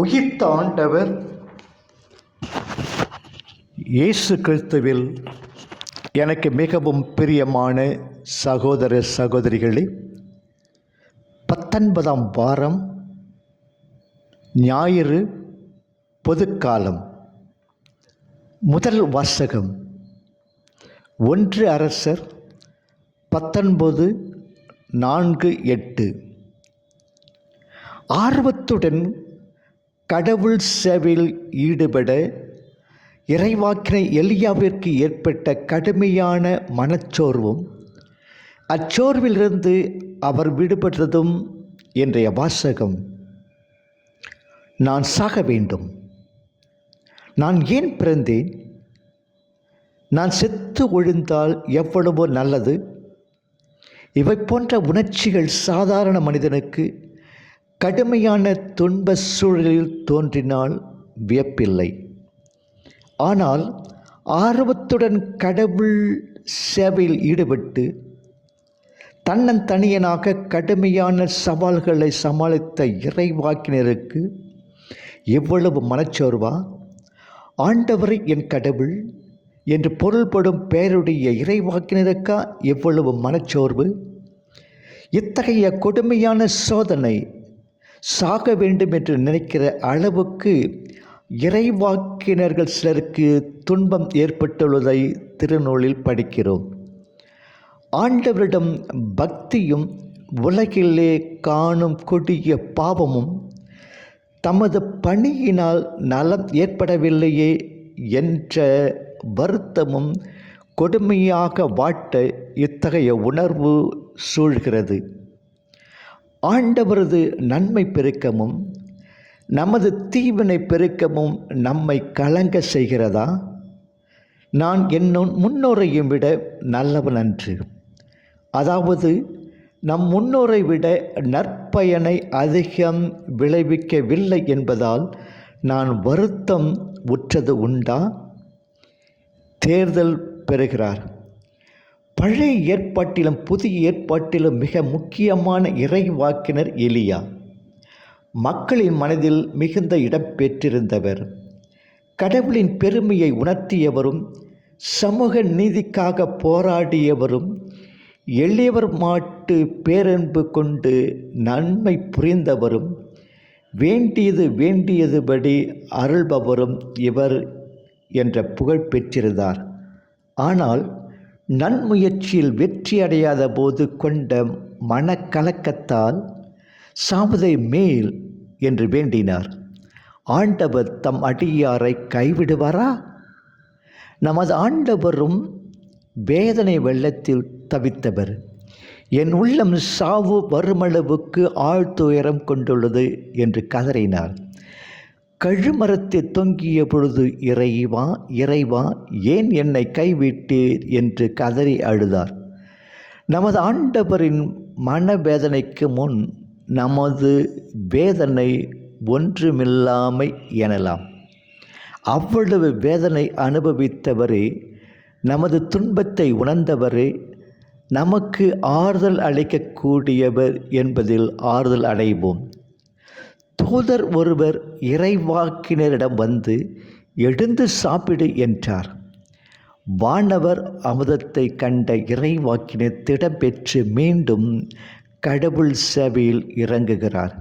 உயிர்த்த ஆண்டவர் இயேசு கிறிஸ்துவில் எனக்கு மிகவும் பிரியமான சகோதர சகோதரிகளே பத்தொன்பதாம் வாரம் ஞாயிறு பொதுக்காலம் முதல் வாசகம். ஒன்று அரசர் பத்தொன்பது நான்கு எட்டு. ஆர்வத்துடன் கடவுள் சேவையில் ஈடுபட இறைவாக்கினை எலியாவிற்கு ஏற்பட்ட கடுமையான மனச்சோர்வும் அச்சோர்விலிருந்து அவர் விடுபட்டதும் என்றைய வாசகம். நான் சாக வேண்டும். நான் ஏன் பிறந்தேன்? நான் செத்து ஒழுந்தால் எவ்வளவோ நல்லது. இவை போன்ற உணர்ச்சிகள் சாதாரண மனிதனுக்கு கடுமையான துன்ப சூழலில் தோன்றினால் வியப்பில்லை. ஆனால் ஆர்வத்துடன் கடவுள் சேவையில் ஈடுபட்டு தன்னன் தனியனாக கடுமையான சவால்களை சமாளித்த இறைவாக்கினருக்கு எவ்வளவு மனச்சோர்வா? ஆண்டவரை என் கடவுள் என்று பொருள்படும் பெயருடைய இறைவாக்கினருக்கா எவ்வளவு மனச்சோர்வு? இத்தகைய கொடுமையான சோதனை சாக வேண்டும் என்று நினைக்கிற அளவுக்கு இறைவாக்கினர்கள் சிலருக்கு துன்பம் ஏற்பட்டுள்ளதை திருநூலில் படிக்கிறோம். ஆண்டவரிடம் பக்தியும் உலகிலே காணும் கொடிய பாவமும் தமது பணியினால் நலம் ஏற்படவில்லையே என்ற வருத்தமும் கொடுமையாக வாட்ட இத்தகைய உணர்வு சூழ்கிறது. ஆண்டவரது நன்மை பெருக்கமும் நமது தீவினை பெருக்கமும் நம்மை கலங்க செய்கிறதா? நான் என்னும் முன்னோரையும் விட நல்லவன் அன்று. அதாவது நம் முன்னோரை விட நற்பயனை அதிகம் விளைவிக்கவில்லை என்பதால் நான் வருத்தம் உற்றது உண்டா? தேர்தல் பெறுகிறார். பழைய ஏற்பாட்டிலும் புதிய ஏற்பாட்டிலும் மிக முக்கியமான இறைவாக்கினர் எலியா. மக்களின் மனதில் மிகுந்த இடம் பெற்றிருந்தவர். கடவுளின் பெருமையை உணர்த்தியவரும் சமூக நீதிக்காக போராடியவரும் எளியவர் மாட்டு பேரன்பு கொண்டு நன்மை புரிந்தவரும் வேண்டியது வேண்டியதுபடி அருள்பவரும் இவர் என்ற புகழ் பெற்றிருந்தார். ஆனால் நன்முயற்சியில் வெற்றி அடையாத போது கொண்ட மனக்கலக்கத்தால் சாவதை மேல் என்று வேண்டினார். ஆண்டவர் தம் அடியாரை கைவிடுவாரா? நமது ஆண்டவரும் வேதனை வெள்ளத்தில் தவித்தவர். என் உள்ளம் சாவு வருமளவுக்கு ஆழ்துயரம் கொண்டுள்ளது என்று கதறினார். கழுமரத்தில் தொங்கிய பொழுது இறைவா இறைவா ஏன் என்னை கைவிட்டீர்? என்று கதறி அழுதார். நமது ஆண்டவரின் மனவேதனைக்கு முன் நமது வேதனை ஒன்றுமில்லாமை எனலாம். அவ்வளவு வேதனை அனுபவித்தவரே நமது துன்பத்தை உணர்ந்தவரே நமக்கு ஆறுதல் அளிக்கக்கூடியவர் என்பதில் ஆறுதல் அடைவோம். தூதர் ஒருவர் இறைவாக்கினரிடம் வந்து எழுந்து சாப்பிடு என்றார். வானவர் அமுதத்தை கண்ட இறைவாக்கினர் திடம்பெற்று மீண்டும் கடவுள் சேவையில் இறங்குகிறார்.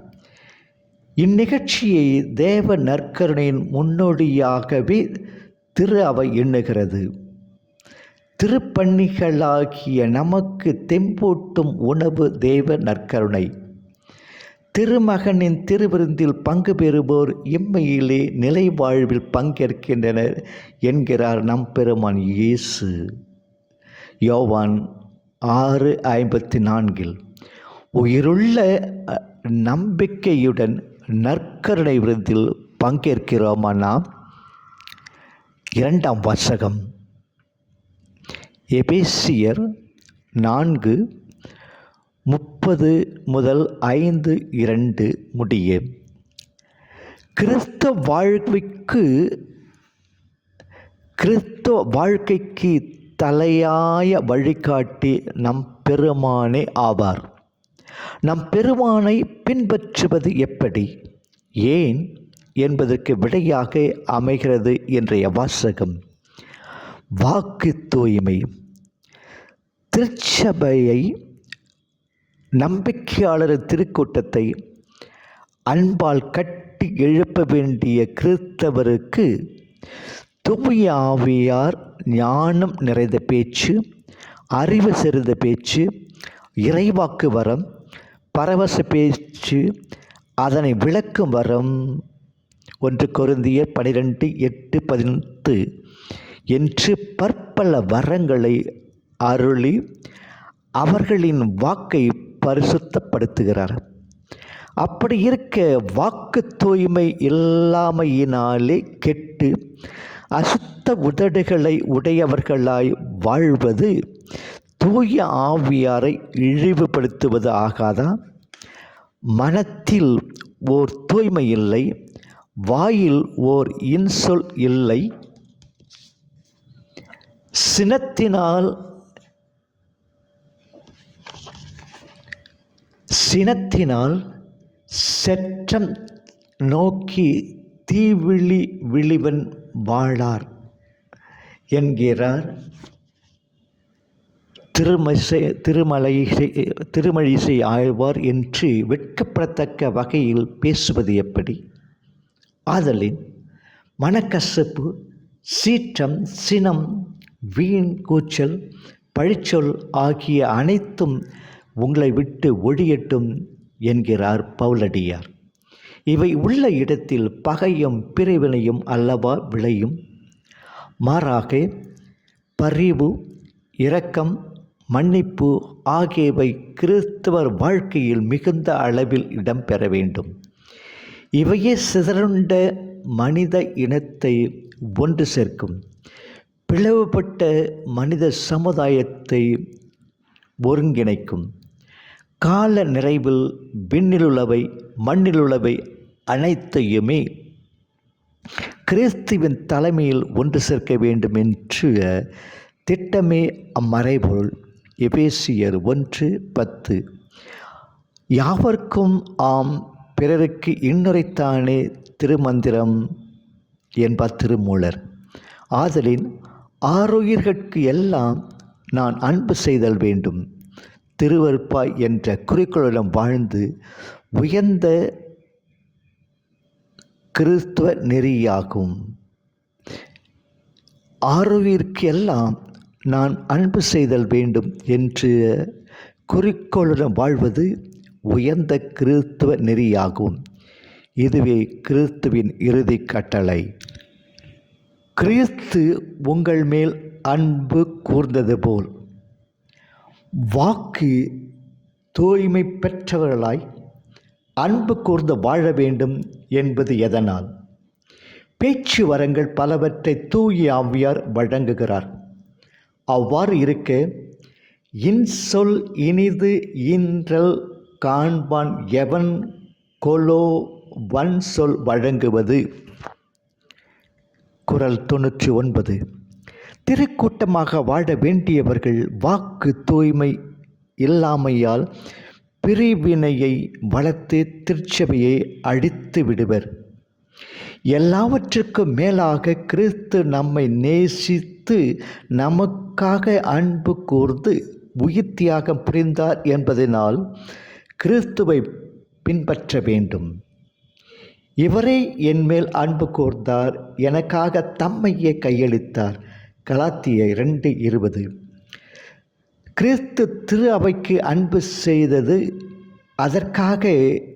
இந்நிகழ்ச்சியை தேவ நற்கருணையின் முன்னோடியாகவே திரு அவை எண்ணுகிறது. திருப்பணிகளாகிய நமக்கு தெம்பூட்டும் உணவு தேவ நற்கருணை. திருமகனின் திருவிருந்தில் பங்கு பெறுவோர் இம்மையிலே நிலை வாழ்வில் பங்கேற்கின்றனர் என்கிறார் நம் பெருமான் இயேசு. யோவான் ஆறு ஐம்பத்தி நான்கில் உயிருள்ள நம்பிக்கையுடன் நற்கருணை விருந்தில் பங்கேற்கிறோமா நாம்? இரண்டாம் வாசகம் எபேசியர் நான்கு முப்பது முதல் ஐந்து இரண்டு முடிய. கிறிஸ்தவ வாழ்க்கைக்கு கிறிஸ்தவ வாழ்க்கைக்கு தலையாய வழிகாட்டி நம் பெருமானே ஆவார். நம் பெருமானை பின்பற்றுவது எப்படி? ஏன் என்பதற்கு விடையாக அமைகிறது இன்றைய வாசகம். வாக்கு தூய்மை. திருச்சபையை நம்பிக்கையாளர் திருக்கூட்டத்தை அன்பால் கட்டி எழுப்ப வேண்டிய கிறிஸ்தவருக்கு தூய ஆவியார் ஞானம் நிறைந்த பேச்சு அறிவு சிறந்த பேச்சு இறைவாக்கு வரம் பரவச பேச்சு அதனை விளக்கும் வரம். ஒன்று கொருந்திய பனிரெண்டு எட்டு பதினெட்டு என்று பற்பல வரங்களை அருளி அவர்களின் வாக்கை பரிசுத்தப்படுத்துகிறார். அப்படி இருக்க வாக்கு தூய்மை இல்லாமையினாலே கெட்டு அசுத்த உதடுகளை உடையவர்களாய் வாழ்வது தூய ஆவியாரை இழிவுபடுத்துவது ஆகாதா? மனத்தில் ஓர் தூய்மை இல்லை வாயில் ஓர் இன்சொல் இல்லை. சினத்தினால் சினத்தினால் செற்றம் நோக்கி தீவிழி விழிவன் வாழார் என்கிறார். திருமசை திருமலை திருமழிசை ஆழ்வார் என்று வெட்கப்படத்தக்க வகையில் பேசுவது எப்படி? ஆதலின் மனக்கசப்பு சீற்றம் சினம் வீண் கூச்சல் பழிச்சொல் ஆகிய அனைத்தும் உங்களை விட்டு ஒழியட்டும் என்கிறார் பவுலடியார். இவை உள்ள இடத்தில் பகையும் பிரிவினையும் அல்லவா விளையும்? மாறாக பரிவு இரக்கம் மன்னிப்பு ஆகியவை கிறிஸ்தவர் வாழ்க்கையில் மிகுந்த அளவில் இடம்பெற வேண்டும். இவையே சிதறுண்ட மனித இனத்தை ஒன்று சேர்க்கும். பிளவுபட்ட மனித சமுதாயத்தை ஒருங்கிணைக்கும். கால நிறைவில் விண்ணிலுள்ளவை மண்ணிலுள்ளவை அனைத்தையுமே கிறிஸ்துவின் தலைமையில் ஒன்று சேர்க்க வேண்டும் என்று திட்டமே அம்மறைபொருள். எபேசியர் ஒன்று பத்து. யாவர்க்கும் ஆம் பிறருக்கு இன்னுரைத்தானே திருமந்திரம் என்பார் திருமூலர். ஆதலின் ஆறுயிர்கட்கு எல்லாம் நான் அன்பு செய்தல் வேண்டும். திருவருப்பாய் என்ற குறிக்கோளுடன் வாழ்ந்து உயர்ந்த கிறிஸ்துவ நெறியாகும். ஆறுவிற்கு நான் அன்பு செய்தல் வேண்டும் என்று குறிக்கோளுடன் வாழ்வது உயர்ந்த கிறிஸ்துவ நெறியாகும். இதுவே கிறிஸ்துவின் இறுதி கட்டளை. கிறிஸ்து உங்கள் மேல் அன்பு கூர்ந்தது போல் வாக்கு தூய்மை பெற்றவர்களாய் அன்பு கூர்ந்து வாழ வேண்டும் என்பது எதனால்? பேச்சு வரங்கள் பலவற்றை தூய ஆவியார் வழங்குகிறார். அவ்வாறு இருக்க இன்சொல் இனிது இன்றல் காண்பான் எவன் கொலோ வன் சொல் வழங்குவது? குரல் தொண்ணூற்றி ஒன்பது. திருக்கூட்டமாக வாழ வேண்டியவர்கள் வாக்கு தூய்மை இல்லாமையால் பிரிவினையை வளர்த்து திருச்சபையை அழித்து விடுவர். எல்லாவற்றுக்கும் மேலாக கிறிஸ்து நம்மை நேசித்து நமக்காக அன்பு கூர்ந்து உயிர் தியாகம் புரிந்தார் என்பதனால் கிறிஸ்துவை பின்பற்ற வேண்டும். இவரே என்மேல் அன்பு கூர்ந்தார் எனக்காக தம்மையே கையளித்தார். கலாத்திய இரண்டு இருபது. கிறிஸ்து திரு அவைக்கு அன்பு செய்தது அதற்காக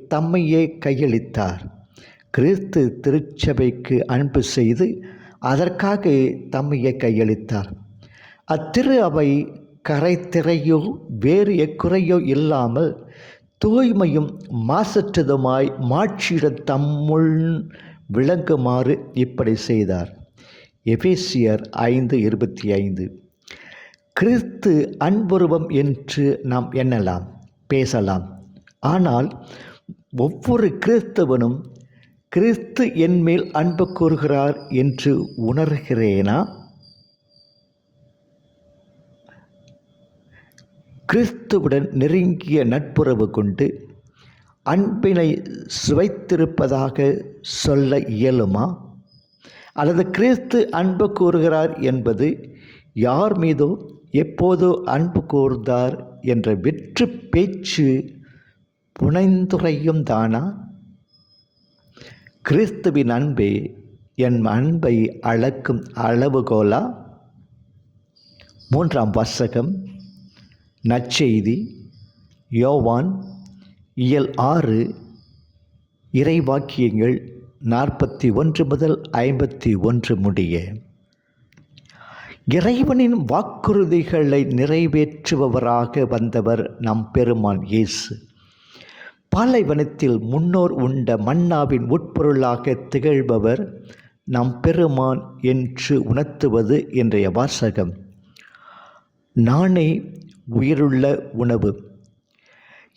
தம்மையே கையளித்தார். கிறிஸ்து திருச்சபைக்கு அன்பு செய்து அதற்காக தம்மையை கையளித்தார். அத்திரு அவை கரைத்திரையோ வேறு எக்குறையோ இல்லாமல் தூய்மையும் மாசற்றதுமாய் மாட்சியிட தம்முள் விளங்குமாறு இப்படி செய்தார். எபேசியர் ஐந்து இருபத்தி ஐந்து. கிறிஸ்து அன்புருவம் என்று நாம் எண்ணலாம் பேசலாம். ஆனால் ஒவ்வொரு கிறிஸ்தவனும் கிறிஸ்து என்மேல் அன்பு கூறுகிறார் என்று உணர்கிறேனா? கிறிஸ்துவுடன் நெருங்கிய நட்புறவு கொண்டு அன்பினை சுவைத்திருப்பதாக சொல்ல இயலுமா? அல்லது கிறிஸ்து அன்பு கூறுகிறார் என்பது யார் மீதோ எப்போதோ அன்பு கூர்ந்தார் என்ற வெற்று பேச்சு புனைந்துரையும் தானா? கிறிஸ்துவின் அன்பே என் அன்பை அளக்கும் அளவுகோலா? மூன்றாம் வாசகம் நற்செய்தி யோவான் இயல் ஆறு இறைவாக்கியங்கள் நாற்பத்தி ஒன்று முதல் ஐம்பத்தி ஒன்று முடிய இறைவனின் வாக்குறுதிகளை நிறைவேற்றுபவராக வந்தவர் நம் பெருமான் இயேசு. பாலைவனத்தில் முன்னோர் உண்ட மன்னாவின் உட்பொருளாக திகழ்பவர் நம் பெருமான் என்று உணர்த்துவது இன்றைய வாசகம். நானே உயிருள்ள உணவு.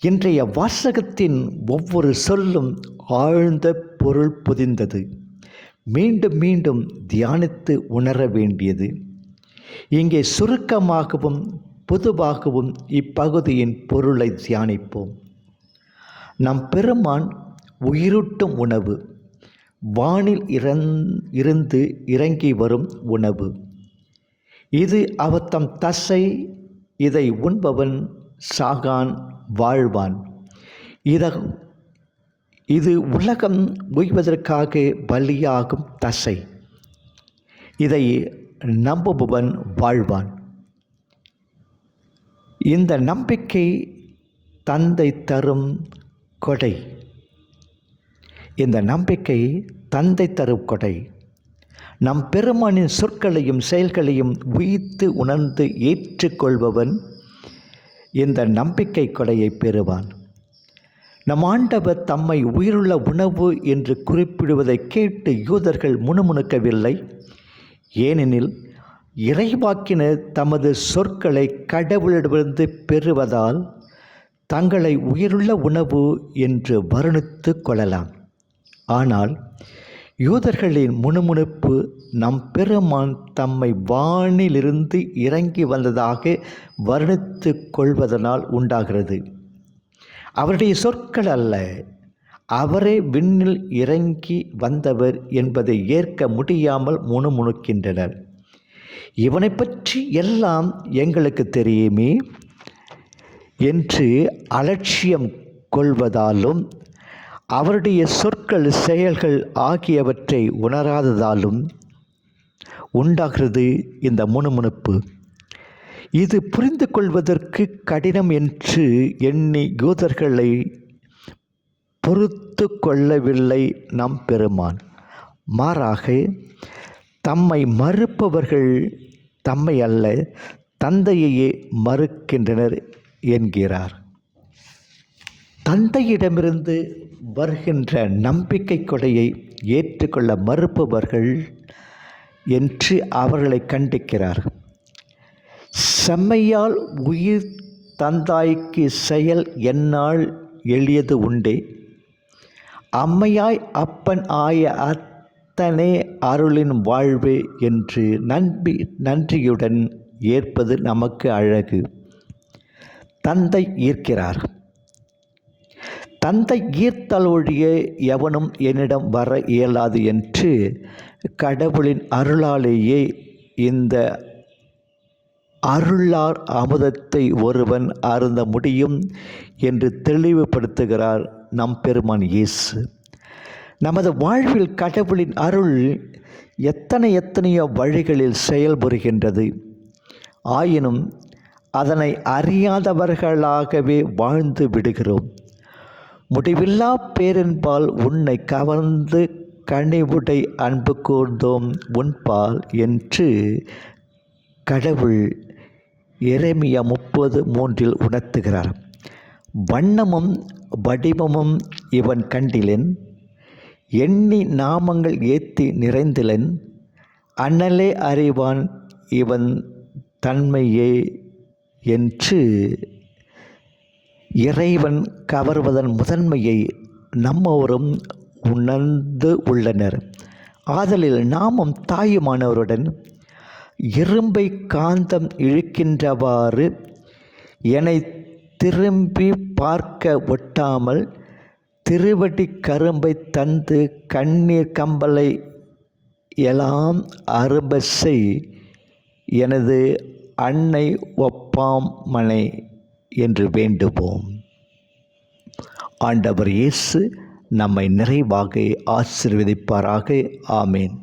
இன்றைய வாசகத்தின் ஒவ்வொரு சொல்லும் ஆழ்ந்த பொருள் புதிந்தது. மீண்டும் மீண்டும் தியானித்து உணர வேண்டியது. இங்கே சுருக்கமாகவும் பொதுவாகவும் இப்பகுதியின் பொருளை தியானிப்போம். நம் பெருமான் உயிரூட்டும் உணவு வானில் இறந் இருந்து இறங்கி வரும் உணவு. இது அவர் தம் தசை இதை உண்பவன் சாகான் வாழ்வான். இத இது உலகம் உய்வதற்காக பலியாகும் தசை. இதை நம்புபவன் வாழ்வான். இந்த நம்பிக்கை தந்தை தரும் கொடை. இந்த நம்பிக்கை தந்தை தரும் கொடை. நம் பெருமானின் சொற்களையும் செயல்களையும் உயித்து உணர்ந்து ஏற்றுக்கொள்பவன் இந்த நம்பிக்கை கொடையை பெறுவான். நம் ஆண்டவர் தம்மை உயிருள்ள உணவு என்று குறிப்பிடுவதை கேட்டு யூதர்கள் முணுமுணுக்கவில்லை. ஏனெனில் இறைவாக்கினர் தமது சொற்களை கடவுளிடமிருந்து பெறுவதால் தங்களை உயிருள்ள உணவு என்று வருணித்து கொள்ளலாம். ஆனால் யூதர்களின் முணுமுணுப்பு நம் பெருமான் தம்மை வானிலிருந்து இறங்கி வந்ததாக வருணித்து கொள்வதனால் உண்டாகிறது. அவருடைய சொற்கள் அல்ல அவரே விண்ணில் இறங்கி வந்தவர் என்பதை ஏற்க முடியாமல் முணுமுணுக்கின்றனர். இவனை பற்றி எல்லாம் எங்களுக்கு தெரியுமே? என்று அலட்சியம் கொள்வதாலும் அவருடைய சொற்கள் செயல்கள் ஆகியவற்றை உணராததாலும் உண்டாகிறது இந்த முணுமுணுப்பு. இது புரிந்து கொள்வதற்கு கடினம் என்று எண்ணி யூதர்களை பொறுத்து கொள்ளவில்லை நம் பெருமான். மாறாக தம்மை மறுப்பவர்கள் தம்மை அல்ல தந்தையையே மறுக்கின்றனர் என்கிறார். தந்தையிடமிருந்து வருகின்ற நம்பிக்கை கொடையை ஏற்றுக்கொள்ள மறுப்பவர்கள் என்று அவர்களை கண்டிக்கிறார். செம்மையால் உயிர் தந்தாய்க்கு செயல் என்னால் எளியது உண்டே. அம்மையாய் அப்பன் ஆய அத்தனை அருளின் வாழ்வு என்று நன்பி நன்றியுடன் ஏற்பது நமக்கு அழகு. தந்தை ஈர்க்கிறார். தந்தை ஈர்த்தலொழிய எவனும் என்னிடம் வர இயலாது என்று கடவுளின் அருளாலேயே இந்த அருளார் அமுதத்தை ஒருவன் அருந்த முடியும் என்று தெளிவுபடுத்துகிறார் நம் பெருமான் இயேசு. நமது வாழ்வில் கடவுளின் அருள் எத்தனை எத்தனையோ வழிகளில் செயல்புரிகின்றது ஆயினும் அதனை அறியாதவர்களாகவே வாழ்ந்து விடுகிறோம். முடிவில்லா பேரின்பால் உன்னை கவர்ந்து கனிவுடை அன்பு கூர்ந்தோம். உன்பால் என்று கடவுள் எரேமியா முப்பது மூன்றில் உணர்த்துகிறார். வண்ணமும் வடிவமும் இவன் கண்டிலன். எண்ணி நாமங்கள் ஏத்தி நிறைந்திலன். அண்ணலே அறிவான் இவன் தன்மையே என்று இறைவன் கவர்வதன் முதன்மையை நம்மவரும் உணர்ந்து உள்ளனர். ஆதலில் நாமும் தாயுமானவருடன் இரும்பை காந்தம் இழுக்கின்றவாறு என்னை திரும்பி பார்க்க ஒட்டாமல் திருவடி கரும்பை தந்து கண்ணீர் கம்பலை எல்லாம் அரும்பசை எனது அன்னை ஒப்பாம் மனை. என்று வேண்டுவோம். ஆண்டவர் இயேசு நம்மை நிறைவாக ஆசீர்வதிப்பாராக. ஆமேன்.